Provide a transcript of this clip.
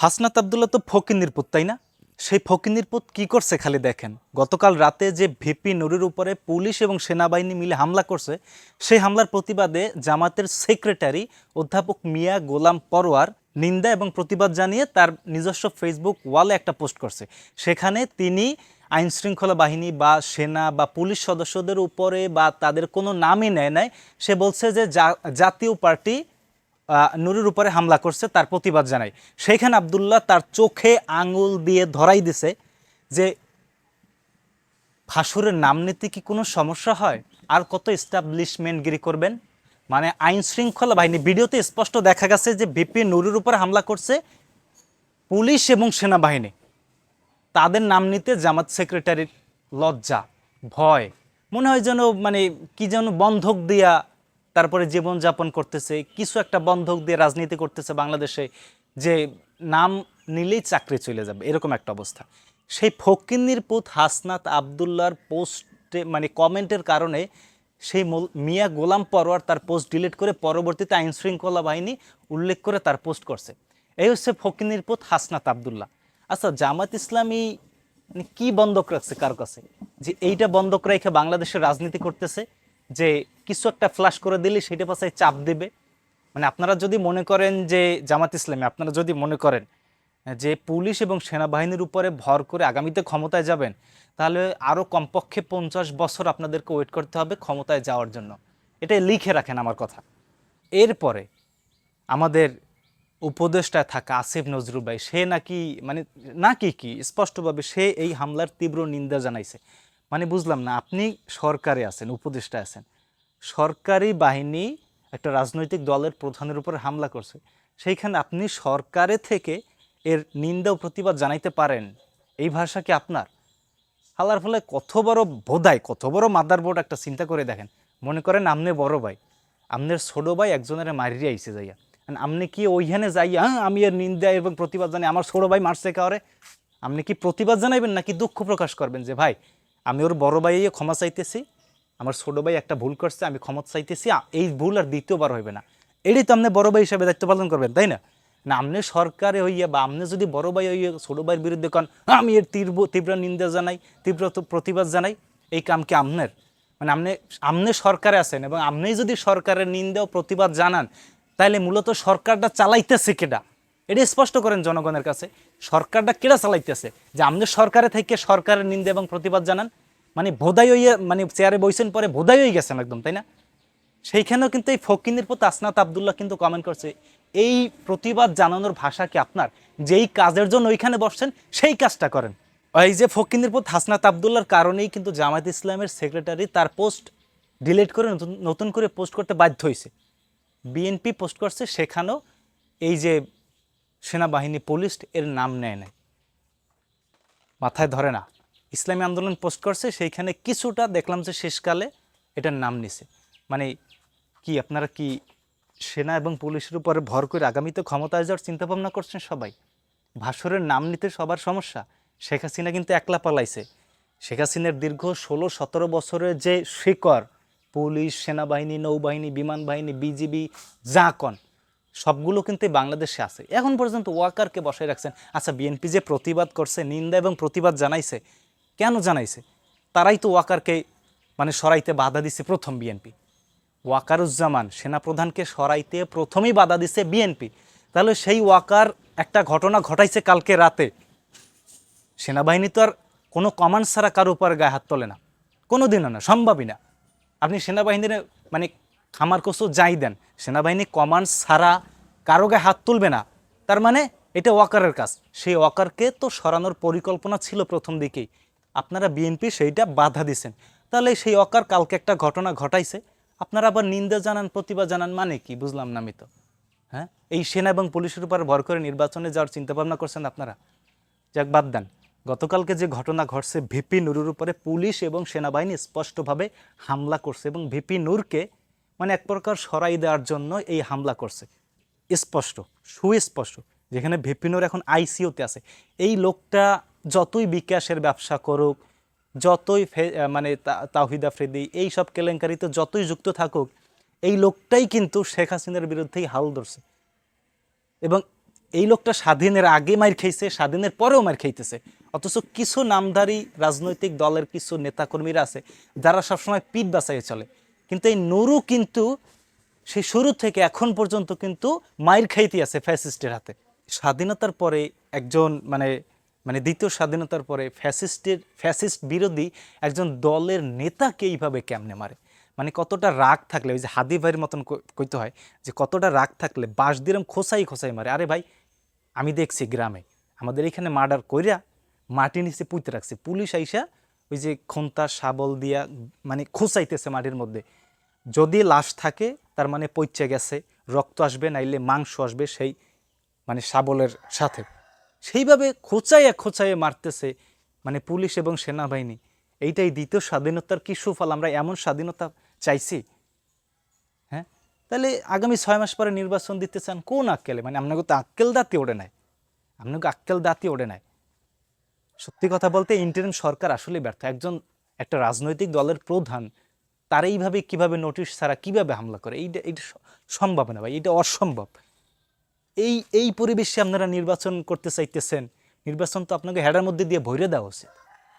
হাসনাত আবদুল্লাহ তো ফকিন্নির পুত, তাই না? সেই ফকিন্নির পুত কি করছে খালি দেখেন। গতকাল রাতে যে ভিপি নুরের উপরে পুলিশ এবং সেনাবাহিনী মিলে হামলা করছে, সেই হামলার প্রতিবাদে জামাতের সেক্রেটারি অধ্যাপক মিয়া গোলাম পরোয়ার নিন্দা এবং প্রতিবাদ জানিয়ে তার নিজস্ব ফেসবুক ওয়ালে একটা পোস্ট করছে। সেখানে তিনি আইন শৃঙ্খলা বাহিনী বা সেনা বা পুলিশ সদস্যদের উপরে বা তাদের কোনো নামই নেয় নাই। সে বলছে যে জাতীয় পার্টি নুরুর উপরে হামলা করছে, তার প্রতিবাদ জানাই। সেইখানে আবদুল্লাহ তার চোখে আঙুল দিয়ে ধরাই দিছে যে ফাঁসুরের নাম নিতে কি কোনো সমস্যা হয়? আর কত এস্টাবলিশমেন্টগিরি করবেন? মানে আইন শৃঙ্খলা বাহিনী, ভিডিওতে স্পষ্ট দেখা গেছে যে, ভিপি নুরুর উপরে হামলা করছে পুলিশ এবং সেনাবাহিনী। তাদের নাম নিতে জামাত সেক্রেটারির লজ্জা, ভয়। মনে হয় যেন মানে কি যেন বন্ধক দিয়া তারপরে জীবনযাপন করতেছে, কিছু একটা বন্ধক দিয়ে রাজনীতি করতেছে বাংলাদেশে, যে নাম নিলেই চাকরি চলে যাবে, এরকম একটা অবস্থা। সেই ফকিন্নির পুত হাসনাত আবদুল্লার পোস্টে মানে কমেন্টের কারণে সেই মিয়া গোলাম পরোয়ার তার পোস্ট ডিলিট করে পরবর্তীতে আইন শৃঙ্খলা বাহিনী উল্লেখ করে তার পোস্ট করছে। এই হচ্ছে ফকিন্নির পুত হাসনাত আবদুল্লাহ। আচ্ছা জামাত ইসলামী মানে কি বন্ধক রাখছে কার কাছে? যে এইটা বন্ধক রেখে বাংলাদেশের রাজনীতি করতেছে যে কিছু একটা ফ্লাশ করে দিলে সেটা পাশে চাপ দেবে। মানে আপনারা যদি মনে করেন যে জামাত ইসলামী, আপনারা যদি মনে করেন যে পুলিশ এবং সেনাবাহিনীর উপরে ভর করে আগামীতে ক্ষমতায় যাবেন, তাহলে আরও কমপক্ষে পঞ্চাশ বছর আপনাদেরকে ওয়েট করতে হবে ক্ষমতায় যাওয়ার জন্য। এটা লিখে রাখেন আমার কথা। এরপরে আমাদের উপদেষ্টায় থাকা আসিফ নজরুল ভাই, সে নাকি মানে নাকি কি? স্পষ্টভাবে সে এই হামলার তীব্র নিন্দা জানাইছে। মানে বুঝলাম না, আপনি সরকারে আছেন উপদেষ্টা আছেন। সরকারি বাহিনী একটা রাজনৈতিক দলের প্রধানের উপর হামলা করছে। সেইখানে আপনি সরকারে থেকে এর নিন্দা ও প্রতিবাদ জানাইতে পারেন, এই ভাষা কি আপনার? হালার ফলে কত বড় বোধায় কত বড় মাদার বোর্ড একটা চিন্তা করে দেখেন। মনে করেন আমনে বড় ভাই, আমনের ছোট ভাই একজনের মারিয়ে আইসে যাইয়া। আর আপনি কি ওইখানে যাইয়া হ্যাঁ আমি এর নিন্দা এবং প্রতিবাদ জানাই, আমার ছোট ভাই মারছে কাউরে আপনি কি প্রতিবাদ জানাইবেন নাকি দুঃখ প্রকাশ করবেন যে, ভাই আমি ওর বড় ভাই ক্ষমা চাইতেছি আমার ছোট ভাই একটা ভুল করছে আমি ক্ষমা চাইতেছি এই ভুল আর দ্বিতীয়বার হইবে না। এটাই তো আপনি বড় ভাই হিসাবে দায়িত্ব পালন করবেন তাই না? না আপনি সরকারে হইয়া বা আপনি যদি বড় ভাই হইয়া ছোট ভাইয়ের বিরুদ্ধে কন "হ্যাঁ, আমি এর তীব্র তীব্র নিন্দা জানাই তীব্র প্রতিবাদ জানাই এই কাম কি আপনার? মানে আপনি আপনি সরকারে আছেন এবং আপনি যদি সরকারের নিন্দা ও প্রতিবাদ জানান তাহলে মূলত সরকারটা চালাইতেছে কেডা? এটা স্পষ্ট করেন জনগণের কাছে। সরকারটা কেডা চালাইতেছে? যে আপনি সরকারে থেকে সরকারের নিন্দা এবং প্রতিবাদ জানান মানে ভোদাই হইয়া মানে চেয়ারে বইছেন পরে ভোদাই হয়ে গেছেন একদম, তাই না? সেইখানেও কিন্তু এই ফকিনের প্রতি আসনাত আবদুল্লাহ কিন্তু কমেন্ট করছে, এই প্রতিবাদ জানানোর ভাষা কি আপনার? যেই কাজের জন্য ওইখানে বসছেন, সেই কাজটা করেন। এই যে ফকিনের প্রতি হাসনাত আবদুল্লার কারণেই কিন্তু জামায়াত ইসলামের সেক্রেটারি তার পোস্ট ডিলিট করে নতুন নতুন করে পোস্ট করতে বাধ্য হয়েছে বিএনপি পোস্ট করছে, সেখানেও এই যে সেনাবাহিনী, পুলিশ এর নাম নেয় নাই। মাথায় ধরে না। ইসলামী আন্দোলন পোস্ট করছে, সেইখানে কিছুটা দেখলাম যে শেষকালে এটার নাম নিছে। মানে কি, আপনারা কি সেনা এবং পুলিশের উপরে ভর করে আগামীতে ক্ষমতায় যাওয়ার চিন্তা ভাবনা করছেন সবাই? ভাসরের নাম নিতে সবার সমস্যা। শেখ হাসিনা কিন্তু একলা পালাইছে। শেখ হাসিনার দীর্ঘ ষোলো, সতেরো বছরের যে শিকড়, পুলিশ, সেনাবাহিনী, নৌবাহিনী বিমান বাহিনী বিজিবি জাকন সবগুলো কিন্তু বাংলাদেশে আছে। এখন পর্যন্ত ওয়াকারকে বসায় রাখছেন আচ্ছা বিএনপি যে প্রতিবাদ করছে, নিন্দা এবং প্রতিবাদ জানাইছে, কেন জানাইছে? তারাই তো ওয়াকারকে মানে সরাইতে বাধা দিছে প্রথম বিএনপি। ওয়াকারুজ্জামান সেনাপ্রধানকে সরাইতে প্রথমেই বাধা দিছে বিএনপি। তাহলে সেই ওয়াকার একটা ঘটনা ঘটাইছে কালকে রাতে। সেনাবাহিনী তো আর কোনো কমান্ড ছাড়া কারও উপর গায়ে হাত তোলে না। কোনো দিনও না, সম্ভবই না। আপনি সেনাবাহিনীর মানে খামার কসু যাই দেন, সেনাবাহিনী কমান্ড ছাড়া কারও গায়ে হাত তুলবে না। তার মানে এটা ওয়াকারের কাজ। সেই ওয়াকারকে তো সরানোর পরিকল্পনা ছিল প্রথম দিকেই। আপনারা বিএনপি সেইটা বাধা দিছেন। তাহলে সেই ওয়াকার কালকে একটা ঘটনা ঘটাইছে। আপনারা আবার নিন্দা জানান, প্রতিবাদ জানান মানে কি? বুঝলাম না আমি তো। হ্যাঁ? এই সেনা এবং পুলিশের উপর ভর করে নির্বাচনে যাওয়ার চিন্তা ভাবনা করছেন আপনারা? যাক, বাদ দেন। গতকালকে যে ঘটনা ঘটছে, ভিপি নুরুর উপরে পুলিশ এবং সেনাবাহিনী স্পষ্টভাবে হামলা করছে এবং ভিপি নূরকে মানে এক প্রকার সরাই দেওয়ার জন্য এই হামলা করছে। স্পষ্ট, সুস্পষ্ট, যেখানে ভিপি নূর এখন আইসিওতে আছে। এই লোকটা যতই বিকাশের ব্যবসা করুক, যতই মানে তা- তাওহিদ আফ্রিদি, এই সব কেলেঙ্কারিতে যতই যুক্ত থাকুক, এই লোকটাই কিন্তু শেখ হাসিনার বিরুদ্ধেই হাল ধরছে। এবং এই লোকটা স্বাধীনের আগে মার খেয়েছে স্বাধীনের পরেও মার খাইতেছে। অথচ কিছু নামধারী রাজনৈতিক দলের কিছু নেতাকর্মীরা আছে, যারা সবসময় পিঠ বাঁচাইয়ে চলে। কিন্তু এই নুরু কিন্তু সেই শুরু থেকে এখন পর্যন্ত কিন্তু মায়ের খাইতে আছে ফ্যাসিস্টের হাতে। স্বাধীনতার পরে একজন মানে মানে দ্বিতীয় স্বাধীনতার পরে ফ্যাসিস্টের, ফ্যাসিস্ট বিরোধী একজন দলের নেতাকে এইভাবে কেমনে মারে? মানে কতটা রাগ থাকলে, ওই যে হাদি ভাইয়ের মতন কইতে হয় যে কতটা রাগ থাকলে বাঁশ দিলাম খোসাই খোসাই মারে। আরে ভাই, আমি দেখছি গ্রামে আমাদের এখানে মার্ডার কইরা মাটি নিচে পুঁতে রাখছে। পুলিশ আইসা ওই যে খন্তা, শাবল দিয়া মানে খোসাইতেছে মাটির মধ্যে। যদি লাশ থাকে, তার মানে পইচে গেছে, রক্ত আসবে, নাইলে মাংস আসবে সেই মানে শাবলের সাথে। সেইভাবে খোঁচাইয়া খোঁচাইয়া মারতেছে মানে পুলিশ এবং সেনাবাহিনী। এইটাই দ্বিতীয় স্বাধীনতার কি সুফল? আমরা এমন স্বাধীনতা চাইছি? হ্যাঁ? তাহলে আগামী ছয় মাস পরে নির্বাচন দিতে চান কোন আক্কেলে? মানে আপনাকে তো আক্কেল দাঁতি ওড়ে নেয় আপনাকে আক্কেল দাঁতি ওড়ে নেয় সত্যি কথা বলতে, ইন্টারিম সরকার আসলে ব্যর্থ। একজন, একটা রাজনৈতিক দলের প্রধান তারা এইভাবে কীভাবে নোটিশ ছাড়া কীভাবে হামলা করে? এইটা এইটা সম্ভব না ভাই, এটা অসম্ভব। এই এই পরিবেশে আপনারা নির্বাচন করতে চাইতেছেন, নির্বাচন তো আপনাকে হেডার মধ্যে দিয়ে ভরে দেওয়া উচিত।